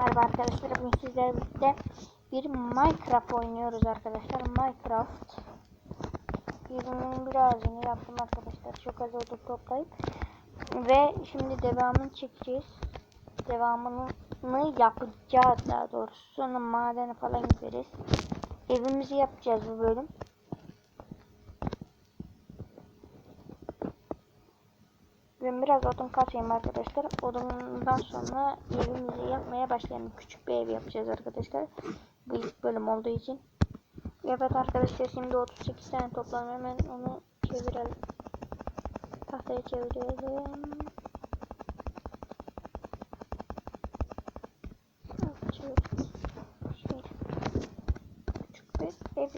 Merhaba arkadaşlar. Bugün sizlerle bir Minecraft oynuyoruz arkadaşlar. Minecraft. Evimin birazını yaptım arkadaşlar. Çok az oldu toplayıp. Ve şimdi devamını çekeceğiz. Devamını yapacağız daha doğrusu. Sonra madene falan gideriz. Evimizi yapacağız bu bölüm. Biraz odun katayım arkadaşlar. Odundan sonra evimizi yapmaya başlayalım. Küçük bir ev yapacağız arkadaşlar. Bu ilk bölüm olduğu için. Evet arkadaşlar şimdi 38 tane topladım. Hemen onu çevirelim. Tahtaya çevirelim. Küçük ev.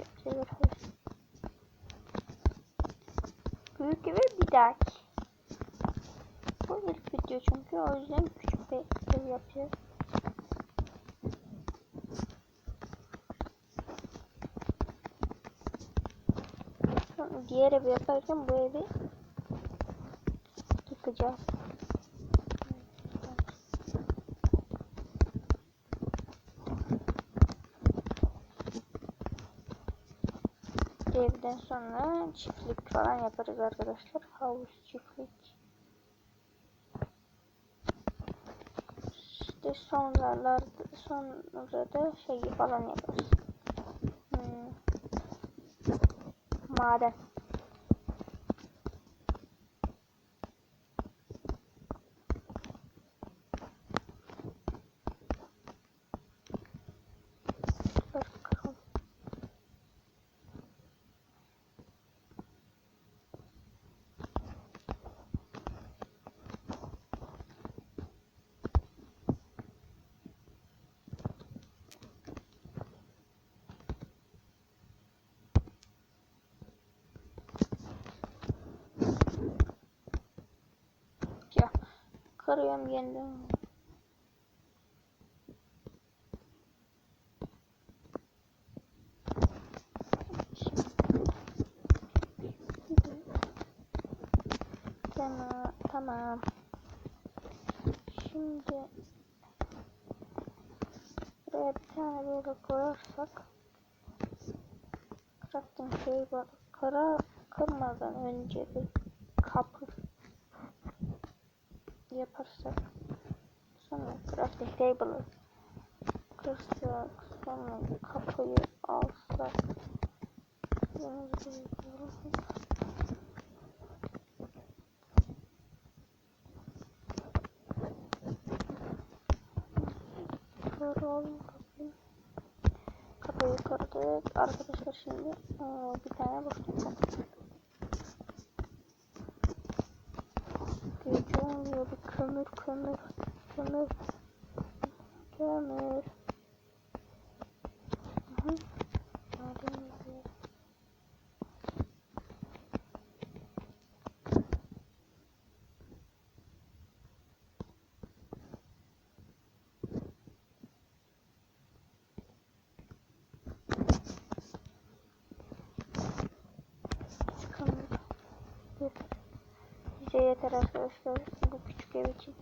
Büyük evi bir dahaki. Bu ilk video çünkü o yüzden küçük bir ev yapacağız. Sonra diğer evi yaparken bu evi yıkacağız. Evden sonra çiftlik falan yaparız arkadaşlar. Havuz çiftlik. İşte sonralarda sonra da şey falan yaparız. Hmm. Maden. Bakalım. Ya kırıyorum yeniden. Tamam, tamam. Şimdi buraya bir tane böyle koyarsak crafting table kıra kırmadan önce bir kapı yaparsak sonra crafting table'ı kırsak sonra kapıyı alsak kapıyı. Kırdık. Arkadaşlar şimdi aa, bir tane boşluk var. Kömür kömür kömür. Bize yeter arkadaşlar bu küçük ev için.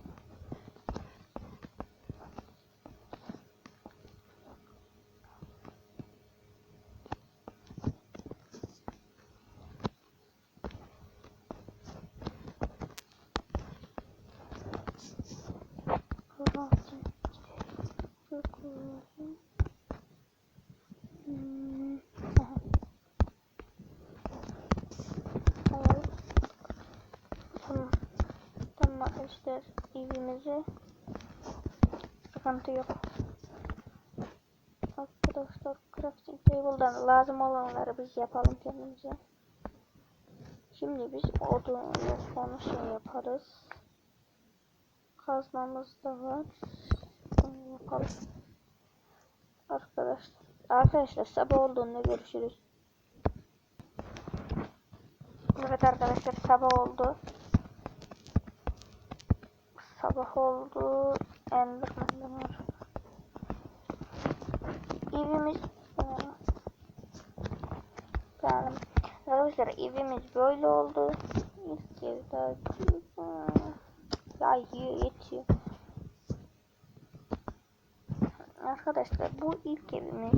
Crafting table koyalım. Hmm, aha. Tamam. Tamam. Arkadaşlar evimizi sıkıntı yok. Arkadaşlar crafting table'dan lazım olanları biz yapalım kendimize. Şimdi biz odun sonra şey yaparız. Kazmamız da var. Onu yapalım. Arkadaşlar. Arkadaşlar sabah olduğunda görüşürüz. Evet arkadaşlar sabah oldu. Sabah oldu. Enderman'da var. Evimiz yani arkadaşlar evimiz böyle oldu. İlk ev daha ya yetiyor. Arkadaşlar bu ilk evimi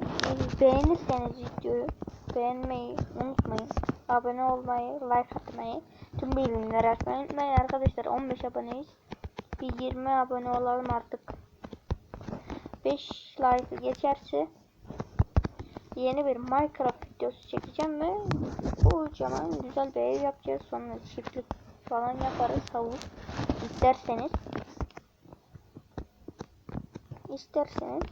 Ee, beğenirseniz videoyu beğenmeyi unutmayın. Abone olmayı, like atmayı, tüm bildirimleri açmayı unutmayın arkadaşlar. 15 aboneyiz. Bir 20 abone olalım artık. 5 like geçerse yeni bir Minecraft videosu çekeceğim ve kocaman güzel bir ev yapacağız. Sonra çiftlik falan yaparız havuz isterseniz. İsterseniz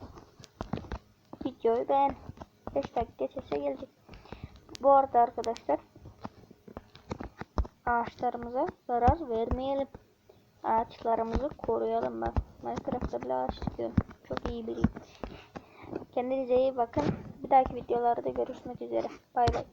videoyu beğen. 5 dakika geçerse gelecek. Bu arada arkadaşlar ağaçlarımıza zarar vermeyelim. Ağaçlarımızı koruyalım bak. Minecraft'ta bile ağaç çıkıyorum. Çok iyi biriyim. Kendinize iyi bakın. Bir dahaki videolarda görüşmek üzere. Bay bay.